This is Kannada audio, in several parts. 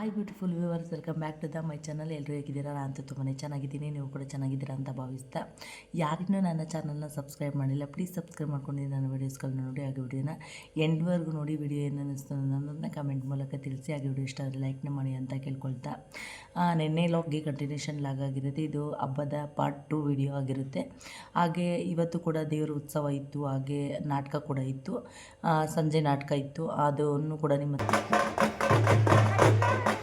Hi beautiful viewers welcome back to the my channel ಎಲ್ಲರೂ ಹೇಗಿದ್ದೀರಾ? ನಾನು ಅಂತೂ ತುಂಬಾ ಚೆನ್ನಾಗಿದ್ದೀನಿ. ನೀವು ಕೂಡ ಚೆನ್ನಾಗಿದ್ದೀರಾ ಅಂತ ಭಾವಿಸ್ತಾ ಯಾರಿಗೂ ನನ್ನ ಚಾನಲ್ನ ಸಬ್ಸ್ಕ್ರೈಬ್ ಮಾಡಿಲ್ಲ ಪ್ಲೀಸ್ ಸಬ್ಸ್ಕ್ರೈಬ್ ಮಾಡ್ಕೊಂಡು ನನ್ನ ವೀಡಿಯೋಸ್ಗಳನ್ನ ನೋಡಿ ಹಾಗೆ ವಿಡಿಯೋನ ಎಂಡ್ವರೆಗೂ ನೋಡಿ ವಿಡಿಯೋ ಏನು ಅನ್ನಿಸ್ತು ಅನ್ನೋದನ್ನ ಕಮೆಂಟ್ ಮೂಲಕ ತಿಳಿಸಿ, ಹಾಗೆ ವಿಡಿಯೋ ಇಷ್ಟ ಆದರೆ ಲೈಕ್ನ ಮಾಡಿ ಅಂತ ಕೇಳ್ಕೊಳ್ತಾ. ನಿನ್ನೆ ಲಾಗ್ಗೆ ಕಂಟಿನ್ಯೂಷನ್ ಲಾಗ್ ಆಗಿರುತ್ತೆ. ಇದು ಹಬ್ಬದ ಪಾರ್ಟ್ ಟು ವಿಡಿಯೋ ಆಗಿರುತ್ತೆ. ಹಾಗೆ ಇವತ್ತು ಕೂಡ ದೇವರ ಉತ್ಸವ ಇತ್ತು, ಹಾಗೆ ನಾಟಕ ಕೂಡ ಇತ್ತು. ಸಂಜೆ ನಾಟಕ ಇತ್ತು. ಅದನ್ನು ಕೂಡ ನಿಮ್ಮ Thank you.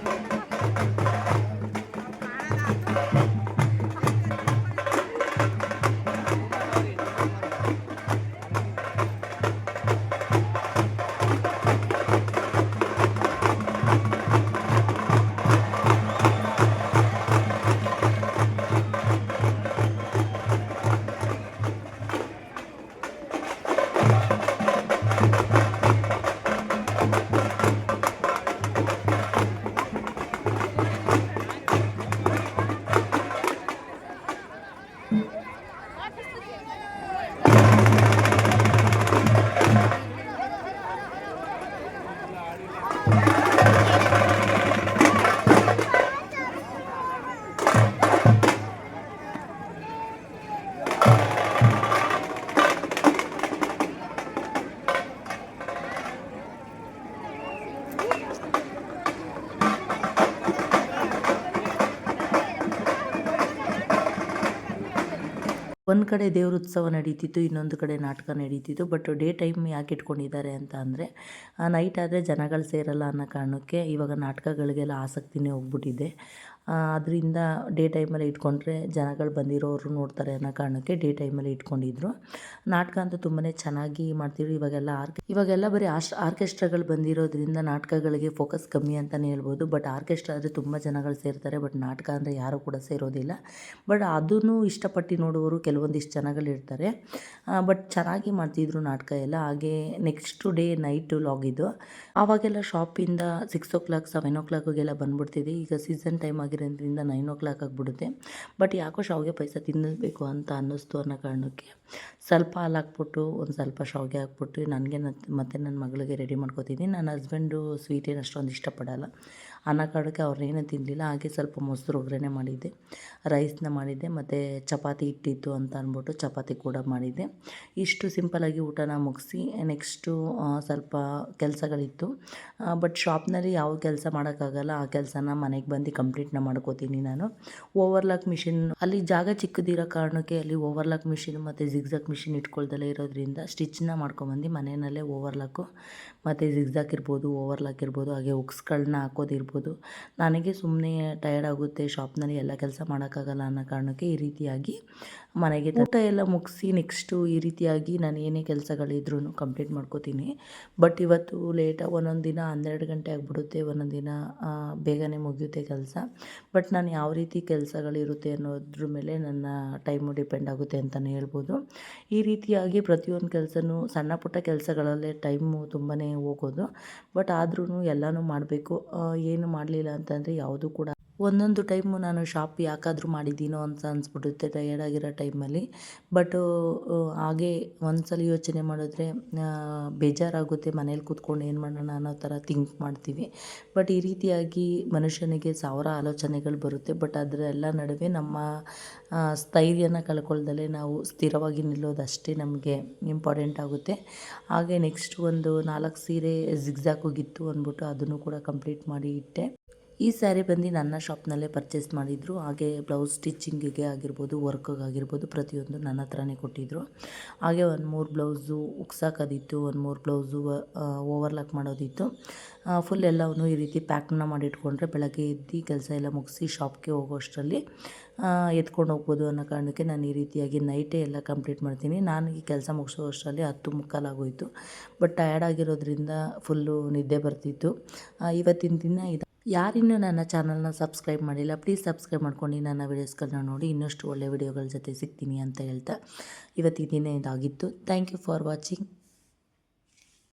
ಒಂದು ಕಡೆ ದೇವ್ರ ಉತ್ಸವ ನಡೀತಿತ್ತು, ಇನ್ನೊಂದು ಕಡೆ ನಾಟಕ ನಡೀತಿತ್ತು ಬಟ್ ಡೇ ಟೈಮ್ ಯಾಕೆ ಇಟ್ಕೊಂಡಿದ್ದಾರೆ ಅಂತ ಅಂದರೆ ನೈಟ್ ಆದರೆ ಜನಗಳು ಸೇರಲ್ಲ ಅನ್ನೋ ಕಾರಣಕ್ಕೆ ಇವಾಗ ನಾಟಕಗಳಿಗೆಲ್ಲ ಆಸಕ್ತಿನೇ ಹೋಗ್ಬಿಟ್ಟಿದೆ. ಅದರಿಂದ ಡೇ ಟೈಮಲ್ಲಿ ಇಟ್ಕೊಂಡ್ರೆ ಜನಗಳು ಬಂದಿರೋರು ನೋಡ್ತಾರೆ ಅನ್ನೋ ಕಾರಣಕ್ಕೆ ಡೇ ಟೈಮಲ್ಲಿ ಇಟ್ಕೊಂಡಿದ್ರು. ನಾಟಕ ಅಂತೂ ತುಂಬಾ ಚೆನ್ನಾಗಿ ಮಾಡ್ತಿದ್ರು. ಇವಾಗೆಲ್ಲ ಆರ್ಕೆ ಇವಾಗೆಲ್ಲ ಬರೀ ಆಶ್, ಆರ್ಕೆಸ್ಟ್ರಾಗಳು ಬಂದಿರೋದ್ರಿಂದ ನಾಟಕಗಳಿಗೆ ಫೋಕಸ್ ಕಮ್ಮಿ ಅಂತಲೇ ಹೇಳ್ಬೋದು. ಬಟ್ ಆರ್ಕೆಸ್ಟ್ರಾ ಆದರೆ ತುಂಬ ಜನಗಳು ಸೇರ್ತಾರೆ. ಬಟ್ ನಾಟಕ ಅಂದರೆ ಯಾರೂ ಕೂಡ ಸೇರೋದಿಲ್ಲ. ಬಟ್ ಅದನ್ನು ಇಷ್ಟಪಟ್ಟು ನೋಡುವವರು ಕೆಲವೊಂದಿಷ್ಟು ಜನಗಳು ಇರ್ತಾರೆ. ಬಟ್ ಚೆನ್ನಾಗಿ ಮಾಡ್ತಿದ್ರು ನಾಟಕ ಎಲ್ಲ. ಹಾಗೆ ನೆಕ್ಸ್ಟ್ ಡೇ ನೈಟು ಲಾಗಿದ್ದು ಆವಾಗೆಲ್ಲ ಶಾಪಿಂದ ಸಿಕ್ಸ್ ಓ ಕ್ಲಾಕ್ ಸೆವೆನ್ ಓ ಕ್ಲಾಕ್ಗೆಲ್ಲ ಬಂದ್ಬಿಡ್ತಿದೆ. ಈಗ ಸೀಸನ್ ಟೈಮ್ ಆಗಿರೋದ್ರಿಂದ ನೈನ್ ಓ ಕ್ಲಾಕ್ ಆಗಿಬಿಡುತ್ತೆ. ಬಟ್ ಯಾಕೋ ಶಾವಿಗೆ ಪಾಯಸ ತಿನ್ನಬೇಕು ಅಂತ ಅನ್ನಿಸ್ತು ಅನ್ನೋ ಕಾರಣಕ್ಕೆ ಸ್ವಲ್ಪ ಹಾಲು ಹಾಕ್ಬಿಟ್ಟು, ಒಂದು ಸ್ವಲ್ಪ ಶಾವಿಗೆ ಹಾಕ್ಬಿಟ್ಟು, ನನಗೆ ಮತ್ತು ನನ್ನ ಮಗಳಿಗೆ ರೆಡಿ ಮಾಡ್ಕೋತಿದ್ದೀನಿ. ನನ್ನ ಹಸ್ಬೆಂಡು ಸ್ವೀಟ್ ಅಷ್ಟೊಂದು ಇಷ್ಟಪಡಲ್ಲ. ಅನ್ನೋ ಕಾರಣಕ್ಕೆ ಅವ್ರನ್ನೇನು ತಿನ್ನಲಿಲ್ಲ ಹಾಗೆ ಸ್ವಲ್ಪ ಮೊಸರು ಒಗ್ಗರಣೆ ಮಾಡಿದ್ದೆ. ರೈಸ್ನ ಮಾಡಿದ್ದೆ, ಮತ್ತು ಚಪಾತಿ ಇಟ್ಟಿತ್ತು ಅಂತ ಅಂದ್ಬಿಟ್ಟು ಚಪಾತಿ ಕೂಡ ಮಾಡಿದ್ದೆ. ಇಷ್ಟು ಸಿಂಪಲಾಗಿ ಊಟನ ಮುಗಿಸಿ, ನೆಕ್ಸ್ಟು ಸ್ವಲ್ಪ ಕೆಲಸಗಳಿತ್ತು. ಬಟ್ ಶಾಪ್ನಲ್ಲಿ ಯಾವ ಕೆಲಸ ಮಾಡೋಕ್ಕಾಗಲ್ಲ, ಆ ಕೆಲಸನ ಮನೆಗೆ ಬಂದು ಕಂಪ್ಲೀಟ್ನ ಮಾಡ್ಕೋತೀನಿ ನಾನು. ಓವರ್ಲಾಕ್ ಮಿಷಿನ್, ಅಲ್ಲಿ ಜಾಗ ಚಿಕ್ಕದಿರೋ ಕಾರಣಕ್ಕೆ ಅಲ್ಲಿ ಓವರ್ಲಾಕ್ ಮಿಷಿನ್ ಮತ್ತು ಜಿಗ್ಜಾಕ್ ಮಿಷಿನ್ ಇಟ್ಕೊಳ್ದಲ್ಲೇ ಇರೋದ್ರಿಂದ ಸ್ಟಿಚ್ನ ಮಾಡ್ಕೊಂಬಂದು ಮನೆಯಲ್ಲೇ ಓವರ್ಲಾಕು, ಮತ್ತು ಜಿಗ್ಜಾಕ್ ಇರ್ಬೋದು, ಓವರ್ಲಾಕ್ ಇರ್ಬೋದು, ಹಾಗೆ ಉಕ್ಸ್ಗಳನ್ನ ಹಾಕೋದಿರ್ಬೋದು. ನನಗೆ ಸುಮ್ಮನೆ ಟಯರ್ಡ್ ಆಗುತ್ತೆ ಶಾಪ್ನಲ್ಲಿ ಎಲ್ಲ ಕೆಲಸ ಮಾಡೋಕ್ಕಾಗಲ್ಲ ಅನ್ನೋ ಕಾರಣಕ್ಕೆ ಈ ರೀತಿಯಾಗಿ ಮನೆಗೆ ಊಟ ಎಲ್ಲ ಮುಗಿಸಿ ನೆಕ್ಸ್ಟು ಈ ರೀತಿಯಾಗಿ ನಾನು ಏನೇ ಕೆಲಸಗಳಿದ್ರೂ ಕಂಪ್ಲೀಟ್ ಮಾಡ್ಕೋತೀನಿ. ಬಟ್ ಇವತ್ತು ಲೇಟಾಗಿ ಒಂದೊಂದು ದಿನ ಹನ್ನೆರಡು ಗಂಟೆ ಆಗಿಬಿಡುತ್ತೆ, ಒಂದೊಂದು ದಿನ ಬೇಗನೆ ಮುಗಿಯುತ್ತೆ ಕೆಲಸ. ಬಟ್ ನಾನು ಯಾವ ರೀತಿ ಕೆಲಸಗಳಿರುತ್ತೆ ಅನ್ನೋದ್ರ ಮೇಲೆ ನನ್ನ ಟೈಮು ಡಿಪೆಂಡ್ ಆಗುತ್ತೆ ಅಂತಲೇ ಹೇಳ್ಬೋದು. ಈ ರೀತಿಯಾಗಿ ಪ್ರತಿಯೊಂದು ಕೆಲಸನೂ ಸಣ್ಣ ಪುಟ್ಟ ಕೆಲಸಗಳಲ್ಲೇ ಟೈಮು ತುಂಬಾ ಹೋಗೋದು. ಬಟ್ ಆದ್ರೂ ಎಲ್ಲನೂ ಮಾಡಬೇಕು. ಏನು ಮಾಡಲಿಲ್ಲ ಅಂತಂದರೆ ಯಾವುದೂ ಕೂಡ ಒಂದೊಂದು ಟೈಮು ನಾನು ಶಾಪ್ ಯಾಕಾದರೂ ಮಾಡಿದ್ದೀನೋ ಅಂತ ಅನಿಸ್ಬಿಡುತ್ತೆ ಟಯರ್ಡ್ ಆಗಿರೋ ಟೈಮಲ್ಲಿ. ಬಟ್ ಹಾಗೆ ಒಂದ್ಸಲ ಯೋಚನೆ ಮಾಡಿದ್ರೆ ಬೇಜಾರಾಗುತ್ತೆ ಮನೇಲಿ ಕೂತ್ಕೊಂಡು ಏನು ಮಾಡೋಣ ಅನ್ನೋ ಥರ ಥಿಂಕ್ ಮಾಡ್ತೀವಿ. ಬಟ್ ಈ ರೀತಿಯಾಗಿ ಮನುಷ್ಯನಿಗೆ ಸಾವಿರ ಆಲೋಚನೆಗಳು ಬರುತ್ತೆ. ಬಟ್ ಅದರೆಲ್ಲ ನಡುವೆ ನಮ್ಮ ಸ್ಥೈರ್ಯನ ಕಳ್ಕೊಳ್ದಲೇ ನಾವು ಸ್ಥಿರವಾಗಿ ನಿಲ್ಲೋದಷ್ಟೇ ನಮಗೆ ಇಂಪಾರ್ಟೆಂಟ್ ಆಗುತ್ತೆ. ಹಾಗೆ ನೆಕ್ಸ್ಟ್ ಒಂದು ನಾಲ್ಕು ಸೀರೆ ಜಿಗ್ಜಾಕ್ ಹೋಗಿತ್ತು ಅಂದ್ಬಿಟ್ಟು ಅದನ್ನು ಕೂಡ ಕಂಪ್ಲೀಟ್ ಮಾಡಿ ಇಟ್ಟೆ. ಈ ಸ್ಯಾರಿ ಬಂದು ನನ್ನ ಶಾಪ್ನಲ್ಲೇ ಪರ್ಚೇಸ್ ಮಾಡಿದರು. ಹಾಗೆ ಬ್ಲೌಸ್ ಸ್ಟಿಚಿಂಗಿಗೆ ಆಗಿರ್ಬೋದು ವರ್ಕಿಗೆ ಆಗಿರ್ಬೋದು ಪ್ರತಿಯೊಂದು ನನ್ನ ಹತ್ರನೇ ಕೊಟ್ಟಿದ್ದರು ಹಾಗೆ ಒಂದು ಮೂರು ಬ್ಲೌಸು ಉಕ್ಸಾಕೋದಿತ್ತು ಒಂದು ಮೂರು ಬ್ಲೌಸು ಓವರ್ಲಾಕ್ ಮಾಡೋದಿತ್ತು. ಫುಲ್ ಎಲ್ಲವನ್ನು ಈ ರೀತಿ ಪ್ಯಾಕ್ನ ಮಾಡಿಟ್ಕೊಂಡ್ರೆ ಬೆಳಗ್ಗೆ ಎದ್ದು ಕೆಲಸ ಎಲ್ಲ ಮುಗಿಸಿ ಶಾಪ್ಗೆ ಹೋಗೋಷ್ಟರಲ್ಲಿ ಎತ್ಕೊಂಡು ಹೋಗ್ಬೋದು ಅನ್ನೋ ಕಾರಣಕ್ಕೆ ನಾನು ಈ ರೀತಿಯಾಗಿ ನೈಟೇ ಎಲ್ಲ ಕಂಪ್ಲೀಟ್ ಮಾಡ್ತೀನಿ. ನಾನು ಈ ಕೆಲಸ ಮುಗಿಸೋ ಅಷ್ಟರಲ್ಲಿ ಹತ್ತು ಮುಕ್ಕಾಲಾಗೋಯಿತು ಬಟ್ ಟಯರ್ಡ್ ಆಗಿರೋದ್ರಿಂದ ಫುಲ್ಲು ನಿದ್ದೆ ಬರ್ತಿತ್ತು. ಇವತ್ತಿನ ದಿನ ಇದು ಯಾರಿನ್ನೂ ನನ್ನ ಚಾನಲ್ನ ಸಬ್ಸ್ಕ್ರೈಬ್ ಮಾಡಿಲ್ಲ, ಪ್ಲೀಸ್ ಸಬ್ಸ್ಕ್ರೈಬ್ ಮಾಡ್ಕೊಂಡು ನನ್ನ ವೀಡಿಯೋಸ್ಗಳನ್ನ ನೋಡಿ ಇನ್ನಷ್ಟು ಒಳ್ಳೆ ವೀಡಿಯೋಗಳ ಜೊತೆ ಸಿಗ್ತೀನಿ ಅಂತ ಹೇಳ್ತಾ ಇವತ್ತಿನ ದಿನ ಇದಾಗಿತ್ತು. Thank you for watching